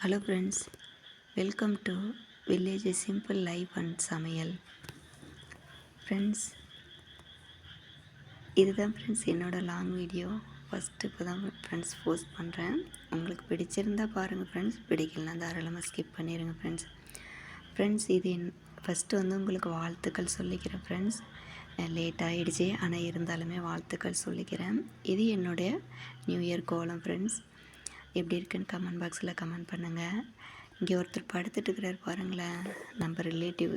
Hello friends welcome to village simple life and சமையல் friends இதுதான் friends என்னோடய long video first இப்போ தான் ஃப்ரெண்ட்ஸ் போஸ்ட் பண்ணுறேன் உங்களுக்கு பிடிச்சிருந்தா பாருங்கள் ஃப்ரெண்ட்ஸ் பிடிக்கலனா தாராளமாக ஸ்கிப் பண்ணிடுங்க ஃப்ரெண்ட்ஸ் ஃப்ரெண்ட்ஸ் இது என் ஃபஸ்ட்டு வந்து உங்களுக்கு வாழ்த்துக்கள் சொல்லிக்கிறேன் ஃப்ரெண்ட்ஸ் லேட் ஆகிடுச்சி ஆனால் இருந்தாலுமே வாழ்த்துக்கள் சொல்லிக்கிறேன். இது என்னுடைய நியூ இயர் கோலம் ஃப்ரெண்ட்ஸ் எப்படி இருக்குன்னு கமெண்ட் பாக்ஸில் கமெண்ட் பண்ணுங்கள் இங்கே ஒருத்தர் படுத்துட்டு இருக்கிறார் பாருங்களேன். நம்ம ரிலேட்டிவ்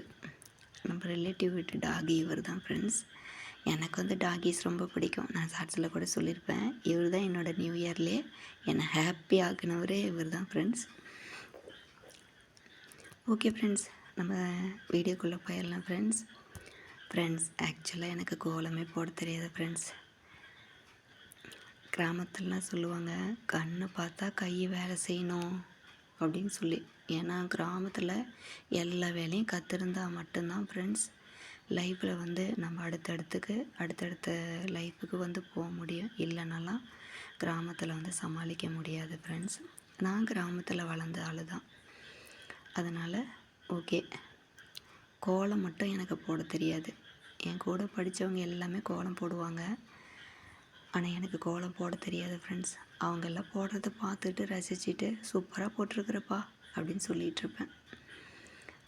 நம்ம ரிலேட்டிவ் வீட்டு டாகி இவர் தான் ஃப்ரெண்ட்ஸ் எனக்கு வந்து டாகிஸ் ரொம்ப பிடிக்கும். நான் ஷார்ட்ஸில் கூட சொல்லியிருப்பேன். இவர் தான் என்னோடய நியூ இயர்லேயே என்னை ஹாப்பி ஆக்கினவரே இவர் தான் ஃப்ரெண்ட்ஸ் ஓகே ஃப்ரெண்ட்ஸ் நம்ம வீடியோக்குள்ளே போயிடலாம் ஃப்ரெண்ட்ஸ் ஃப்ரெண்ட்ஸ் ஆக்சுவலாக எனக்கு கோலமே போட தெரியாது ஃப்ரெண்ட்ஸ் கிராமத்துலலாம் சொல்லுவாங்க கண்ணை பார்த்தா கை வேலை செய்யணும் அப்படின்னு சொல்லி. ஏன்னா கிராமத்தில் எல்லா வேலையும் கற்றுருந்தா மட்டும்தான் ஃப்ரெண்ட்ஸ் லைஃப்பில் வந்து நம்ம அடுத்தடுத்துக்கு அடுத்தடுத்த லைஃபுக்கு வந்து போக முடியும். இல்லைனாலாம் கிராமத்தில் வந்து சமாளிக்க முடியாது ஃப்ரெண்ட்ஸ் நான் கிராமத்தில் வளர்ந்த ஆள் தான் அதனால் ஓகே கோலம் மட்டும் எனக்கு போட தெரியாது. என் கூட படித்தவங்க எல்லாமே கோலம் போடுவாங்க. ஆனால் எனக்கு கோலம் போட தெரியாது ஃப்ரெண்ட்ஸ் அவங்கெல்லாம் போடுறத பார்த்துட்டு ரசிச்சுட்டு சூப்பராக போட்டிருக்கிறப்பா அப்படின்னு சொல்லிகிட்ருப்பேன்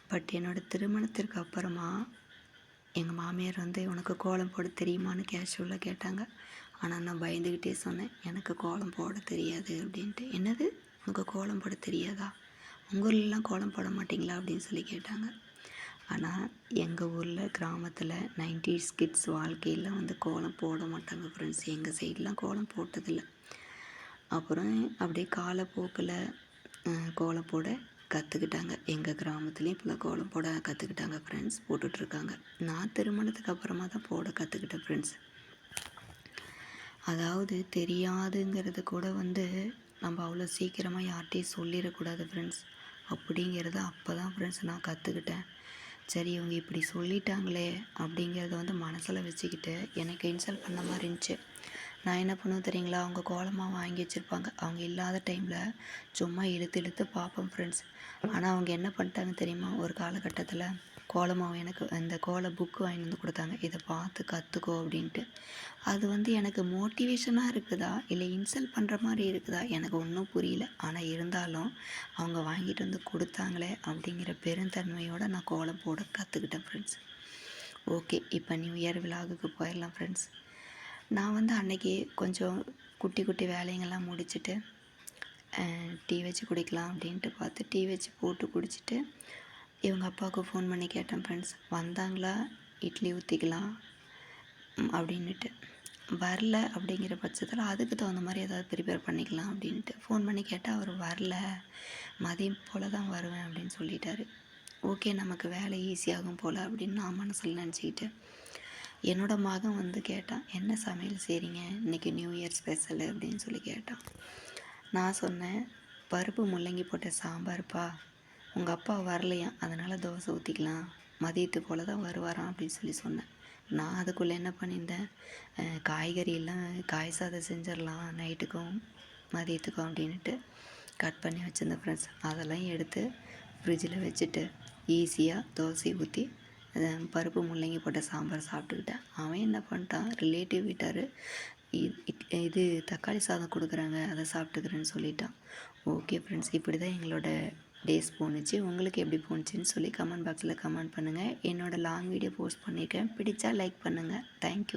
பட் என்னோடய திருமணத்திற்கு அப்புறமா எங்கள் மாமியார் வந்து உனக்கு கோலம் போட தெரியுமான்னு கேஷுவலாக கேட்டாங்க. ஆனால் நான் பயந்துக்கிட்டே சொன்னேன் எனக்கு கோலம் போட தெரியாது அப்படின்ட்டு. என்னது? உனக்கு கோலம் போட தெரியாதா? உங்கள் ஊர்லலாம் கோலம் போட மாட்டிங்களா? அப்படின்னு சொல்லி கேட்டாங்க. ஆனால் எங்கள் ஊரில் கிராமத்தில் நைன்டிஸ் கிட்ஸ் வாழ்க்கையில் வந்து கோலம் போட மாட்டாங்க ஃப்ரெண்ட்ஸ் எங்கள் சைட்லாம் கோலம் போட்டதில்லை. அப்புறம் அப்படியே காலப்போக்கில் கோலம் போட கற்றுக்கிட்டாங்க எங்கள் கிராமத்துலேயும் இப்போலாம் கோலம் போட கற்றுக்கிட்டாங்க ஃப்ரெண்ட்ஸ் போட்டுட்ருக்காங்க. நான் திருமணத்துக்கு அப்புறமா தான் போட கற்றுக்கிட்டேன் ஃப்ரெண்ட்ஸ் அதாவது தெரியாதுங்கிறது கூட வந்து நம்ம அவ்வளோ சீக்கிரமாக யார்கிட்டையும் சொல்லிடக்கூடாது ஃப்ரெண்ட்ஸ் அப்படிங்கிறத அப்போ தான் ஃப்ரெண்ட்ஸ் நான் கற்றுக்கிட்டேன் சரி இவங்க இப்படி சொல்லிட்டாங்களே அப்படிங்கிறத வந்து மனசில் வச்சுக்கிட்டு எனக்கு இன்சல்ட் பண்ண மாதிரி இருந்துச்சு. நான் என்ன பண்ணுவேன் தெரியுங்களா? அவங்க கோலமாக வாங்கி வச்சுருப்பாங்க. அவங்க இல்லாத டைமில் சும்மா இழுத்து இழுத்து பார்ப்போம் ஃப்ரெண்ட்ஸ் ஆனால் அவங்க என்ன பண்ணிட்டாங்க தெரியுமா? ஒரு காலகட்டத்தில் கோலமாவு எனக்கு இந்த கோல புக்கு வாங்கிட்டு வந்து கொடுத்தாங்க. இதை பார்த்து கற்றுக்கோ அப்படின்ட்டு. அது வந்து எனக்கு மோட்டிவேஷனாக இருக்குதா? இல்லை இன்சல்ட் பண்ணுற மாதிரி இருக்குதா? எனக்கு ஒன்றும் புரியல. ஆனால் இருந்தாலும் அவங்க வாங்கிட்டு வந்து கொடுத்தாங்களே அப்படிங்கிற பெருந்தன்மையோடு நான் கோலம் போட கற்றுக்கிட்டேன் ஃப்ரெண்ட்ஸ் ஓகே இப்போ நியூ இயர் விழாவுக்கு போயிடலாம் ஃப்ரெண்ட்ஸ் நான் வந்து அன்றைக்கி கொஞ்சம் குட்டி குட்டி வேலைங்கள்லாம் முடிச்சுட்டு டீ வச்சு குடிக்கலாம் அப்படின்ட்டு பார்த்து டீ வச்சு போட்டு குடிச்சிட்டு இவங்க அப்பாவுக்கு ஃபோன் பண்ணி கேட்டேன் ஃப்ரெண்ட்ஸ் வந்தாங்களா? இட்லி ஊற்றிக்கலாம் அப்படின்ட்டு வரல அப்படிங்கிற பட்சத்தில் அதுக்கு தகுந்த மாதிரி ஏதாவது ப்ரிப்பேர் பண்ணிக்கலாம் அப்படின்ட்டு. ஃபோன் பண்ணி கேட்டால் அவர் வரல. மதியம் போல் தான் வருவேன் அப்படின்னு சொல்லிட்டாரு. ஓகே நமக்கு வேலை ஈஸியாகும் போல் அப்படின்னு நான் மனசில் நினச்சிக்கிட்டு என்னோடய மகன் வந்து கேட்டான் என்ன சமையல் செய்கிறீங்க இன்றைக்கி நியூ இயர் ஸ்பெஷல் அப்படின்னு சொல்லி கேட்டான். நான் சொன்னேன் பருப்பு முள்ளங்கி போட்ட சாம்பார்ப்பா? உங்கள் அப்பா வரலையா? அதனால் தோசை ஊற்றிக்கலாம் மதியத்து போல் தான் வருவாராம் அப்படின்னு சொல்லி சொன்னேன். நான் அதுக்குள்ளே என்ன பண்ணியிருந்தேன்? காய்கறி எல்லாம் காய் சாதம் செஞ்சிடலாம் நைட்டுக்கும் மதியத்துக்கும் அப்படின்ட்டு கட் பண்ணி வச்சுருந்தேன் ஃப்ரெண்ட்ஸ் அதெல்லாம் எடுத்து ஃப்ரிட்ஜில் வச்சுட்டு ஈஸியாக தோசை ஊற்றி பருப்பு முள்ளங்கி போட்ட சாம்பார் சாப்பிட்டுக்கிட்டேன். அவன் என்ன பண்ணிட்டான்? ரிலேட்டிவ் வீட்டார் இது தக்காளி சாதம் கொடுக்குறாங்க அதை சாப்பிட்டுக்கிறேன்னு சொல்லிட்டான். ஓகே ஃப்ரெண்ட்ஸ் இப்படி தான் எங்களோட டேஸ் போணுச்சு. உங்களுக்கு எப்படி போணுச்சுன்னு சொல்லி கமெண்ட் பாக்ஸில் கமெண்ட் பண்ணுங்கள் என்னோடய லாங் வீடியோ போஸ்ட் பண்ணியிருக்கேன் பிடிச்சா லைக் பண்ணுங்கள் தேங்க்யூ